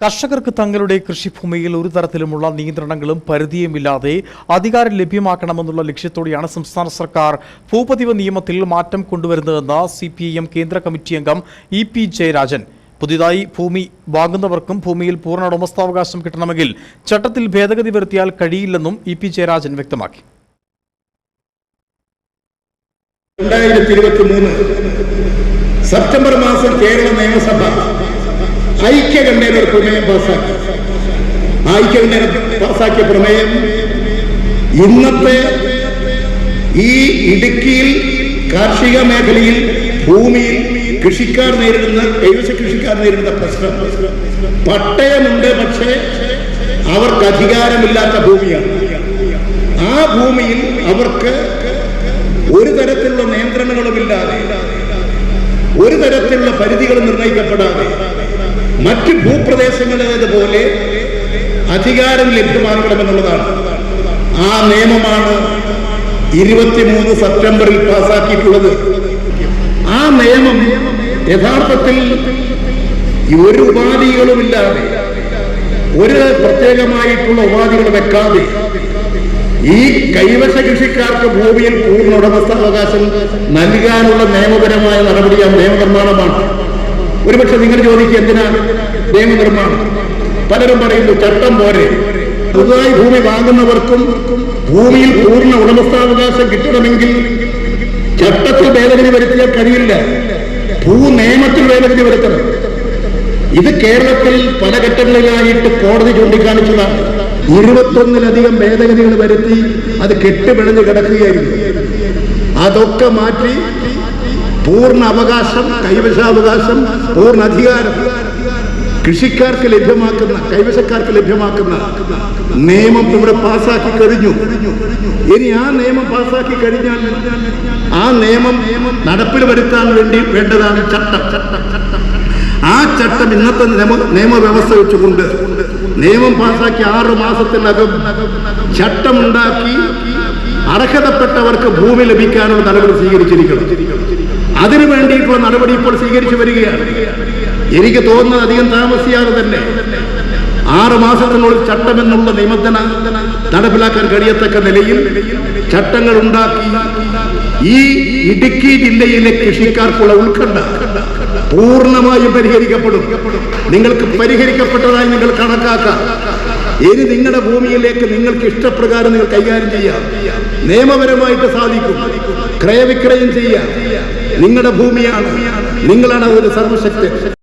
കർഷകർക്ക് തങ്ങളുടെ കൃഷിഭൂമിയിൽ ഒരു തരത്തിലുമുള്ള നിയന്ത്രണങ്ങളും പരിധിയുമില്ലാതെ അധികാരം ലഭ്യമാക്കണമെന്നുള്ള ലക്ഷ്യത്തോടെയാണ് സംസ്ഥാന സർക്കാർ ഭൂപതിവ് നിയമത്തിൽ മാറ്റം കൊണ്ടുവരുന്നതെന്ന് സി പി എം കേന്ദ്ര കമ്മിറ്റി അംഗം ഇ പി ജയരാജൻ. പുതിയതായി ഭൂമി വാങ്ങുന്നവർക്കും ഭൂമിയിൽ പൂർണ ഉടമസ്ഥാവകാശം കിട്ടണമെങ്കിൽ ചട്ടത്തിൽ ഭേദഗതി വരുത്തിയാൽ കഴിയില്ലെന്നും ഇ പി ജയരാജൻ വ്യക്തമാക്കി. സെപ്റ്റംബർ മാസം കേരള നിയമസഭ ഐക്യകണ്ഠേന ഒരു പ്രമേയം പാസാക്കി ആ ഐക്യകണ്ഠേന പാസാക്കിയ പ്രമേയം ഇന്നത്തെ ഈ ഇടുക്കിയിൽ കാർഷിക മേഖലയിൽ ഭൂമിയിൽ കൃഷിക്കാർ നേരിടുന്ന കൈവശ കൃഷിക്കാർ നേരിടുന്ന പ്രശ്നം. പട്ടയമുണ്ട് പക്ഷേ അവർക്ക് അധികാരമില്ലാത്ത ഭൂമിയാണ്. ആ ഭൂമിയിൽ അവർക്ക് ഒരു തരത്തിലുള്ള നിയന്ത്രണങ്ങളുമില്ലാതെ ഒരു തരത്തിലുള്ള പരിധികൾ നിർണയിക്കപ്പെടാതെ മറ്റ് ഭൂപ്രദേശങ്ങളിലേതുപോലെ അധികാരം ലഭ്യമാക്കണമെന്നുള്ളതാണ് ആ നിയമമാണ് ഇരുപത്തിമൂന്ന് സെപ്റ്റംബറിൽ പാസാക്കിയിട്ടുള്ളത്. ആ നിയമം യഥാർത്ഥത്തിൽ ഒരു ഉപാധികളുമില്ലാതെ ഒരു പ്രത്യേകമായിട്ടുള്ള ഉപാധികൾ വെക്കാതെ ഈ കൈവശ കൃഷിക്കാർക്ക് ഭൂമിയിൽ പൂർണ ഉടമസ്ഥാവകാശം നൽകാനുള്ള നിയമപരമായ നടപടിയാണ് നിയമനിർമ്മാണമാണ്. ഒരുപക്ഷെ നിങ്ങൾ ചോദിക്കുക എന്തിനാ നിയമനിർമ്മാണം പലരും പറയുന്നു ചട്ടം പോരെ. പുതുതായി ഭൂമി വാങ്ങുന്നവർക്കും ഭൂമിയിൽ പൂർണ ഉടമസ്ഥാവകാശം കിട്ടണമെങ്കിൽ ചട്ടത്തിൽ ഭേദഗതി വരുത്തിയാൽ കഴിയില്ല. ഭൂ നിയമത്തിൽ ഭേദഗതി വരുത്തണം. ഇത് കേരളത്തിൽ പല ഘട്ടങ്ങളിലായിട്ട് കോടതി ചൂണ്ടിക്കാണിച്ചതാണ്. ഇരുപത്തൊന്നിലധികം ഭേദഗതികൾ വരുത്തി അത് കെട്ടുപിണഞ്ഞ് കിടക്കുകയായിരുന്നു. അതൊക്കെ മാറ്റി പൂർണ അവകാശം കൈവശാവകാശം പൂർണ അധികാരം. കൃഷിക്കാർക്ക് ലഭ്യമാക്കുന്ന കൈവശക്കാർക്ക് ലഭ്യമാക്കുന്ന നിയമം ഇവിടെ പാസാക്കി കഴിഞ്ഞു. ഇനി ആ നിയമം പാസാക്കി കഴിഞ്ഞാൽ ആ നിയമം നടപ്പിൽ വരുത്താൻ വേണ്ടി വേണ്ടതാണ് ചട്ടം. ആ ചട്ടം ഇന്നത്തെ നിയമ നിയമവ്യവസ്ഥ വെച്ചുകൊണ്ട് നിയമം പാസാക്കി ആറ് മാസത്തിനകം ചട്ടമുണ്ടാക്കി അർഹതപ്പെട്ടവർക്ക് ഭൂമി ലഭിക്കാനുള്ള നടപടി സ്വീകരിച്ചിരിക്കണം. അതിനു വേണ്ടിയിട്ടുള്ള നടപടി ഇപ്പോൾ സ്വീകരിച്ചു വരികയാണ്. എനിക്ക് തോന്നുന്നത് അധികം താമസിയാതെ തന്നെ ആറ് മാസത്തിനുള്ളിൽ ചട്ടമെന്നുള്ള നിബന്ധന നടപ്പിലാക്കാൻ കഴിയത്തക്ക നിലയിൽ ചട്ടങ്ങൾ ഉണ്ടാക്കി ഈ ഇടുക്കി ജില്ലയിലെ കൃഷിക്കാർക്കുള്ള ഉത്കണ്ഠ പൂർണമായും പരിഹരിക്കപ്പെടും. നിങ്ങൾക്ക് പരിഹരിക്കപ്പെട്ടതായി നിങ്ങൾ കണക്കാക്കാം. ഇനി നിങ്ങളുടെ ഭൂമിയിലേക്ക് നിങ്ങൾക്ക് ഇഷ്ടപ്രകാരം നിങ്ങൾ കൈകാര്യം ചെയ്യാം. നിയമപരമായിട്ട് സാധിക്കും. ക്രയവിക്രയം ചെയ്യാം. നിങ്ങളുടെ ഭൂമിയാണ്. നിങ്ങളാണ് അതിന് സർവശക്തി